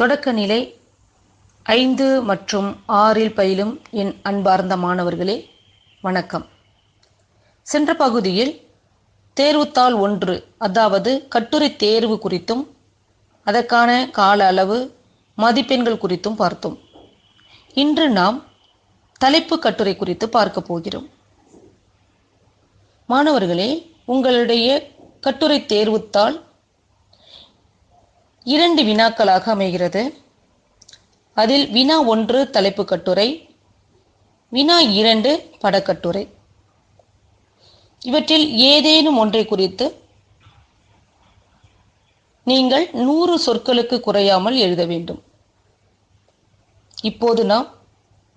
தொடக்க நிலை ஐந்து மற்றும் ஆறில் பயிலும் என் அன்பார்ந்த மாணவர்களே வணக்கம். சென்ற பகுதியில் தேர்வுத்தாள் ஒன்று அதாவது கட்டுரை தேர்வு குறித்தும் அதற்கான கால அளவு மதிப்பெண்கள் குறித்தும் பார்த்தோம். இன்று நாம் தலைப்பு கட்டுரை குறித்து பார்க்க போகிறோம். மாணவர்களே உங்களுடைய கட்டுரை தேர்வுத்தாள் இரண்டு வினாக்களாக அமைகிறது. அதில் வினா ஒன்று தலைப்பு கட்டுரை வினா இரண்டு படக்கட்டுரை. இவற்றில் ஏதேனும் ஒன்றை குறித்து நீங்கள் நூறு சொற்களுக்கு குறையாமல் எழுத வேண்டும். இப்போது நாம்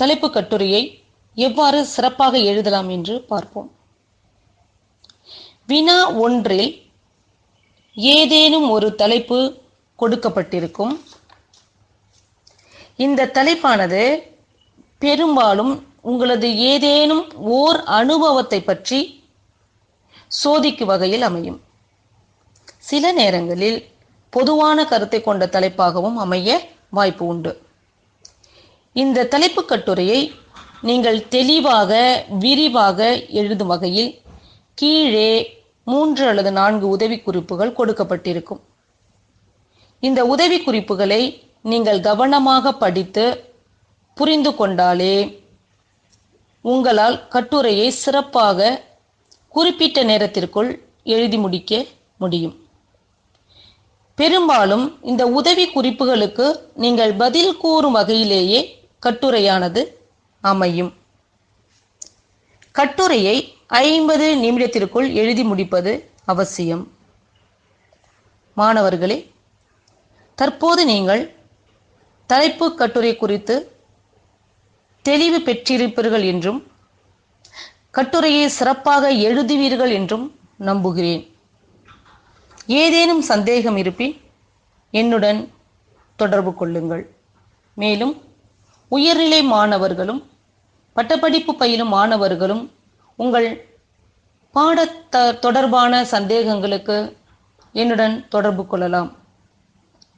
தலைப்பு கட்டுரையை எவ்வாறு சிறப்பாக எழுதலாம் என்று பார்ப்போம். வினா ஒன்றில் ஏதேனும் ஒரு தலைப்பு கொடுக்கப்பட்டிருக்கும். இந்த தலைப்பானது பெரும்பாலும் உங்களது ஏதேனும் ஓர் அனுபவத்தை பற்றி சோதிக்கும் வகையில் அமையும். சில நேரங்களில் பொதுவான கருத்தை கொண்ட தலைப்பாகவும் அமைய வாய்ப்பு உண்டு. இந்த தலைப்பு கட்டுரையை நீங்கள் தெளிவாக விரிவாக எழுதும் வகையில் கீழே மூன்று அல்லது நான்கு உதவி குறிப்புகள் கொடுக்கப்பட்டிருக்கும். இந்த உதவி குறிப்புகளை நீங்கள் கவனமாக படித்து புரிந்து கொண்டாலே உங்களால் கட்டுரையை சிறப்பாக குறிப்பிட்ட நேரத்திற்குள் எழுதி முடிக்க முடியும். பெரும்பாலும் இந்த உதவி குறிப்புகளுக்கு நீங்கள் பதில் கூறும் வகையிலேயே கட்டுரையானது அமையும். கட்டுரையை ஐம்பது நிமிடத்திற்குள் எழுதி முடிப்பது அவசியம். மாணவர்களே தற்போது நீங்கள் தலைப்பு கட்டுரை குறித்து தெளிவு பெற்றிருப்பீர்கள் என்றும் கட்டுரையை சிறப்பாக எழுதுவீர்கள் என்றும் நம்புகிறேன். ஏதேனும் சந்தேகம் இருப்பின் என்னுடன் தொடர்பு கொள்ளுங்கள். மேலும் உயர்நிலை மாணவர்களும் பட்டப்படிப்பு பயிலும் மாணவர்களும் உங்கள் பாட தொடர்பான சந்தேகங்களுக்கு என்னுடன் தொடர்பு கொள்ளலாம்.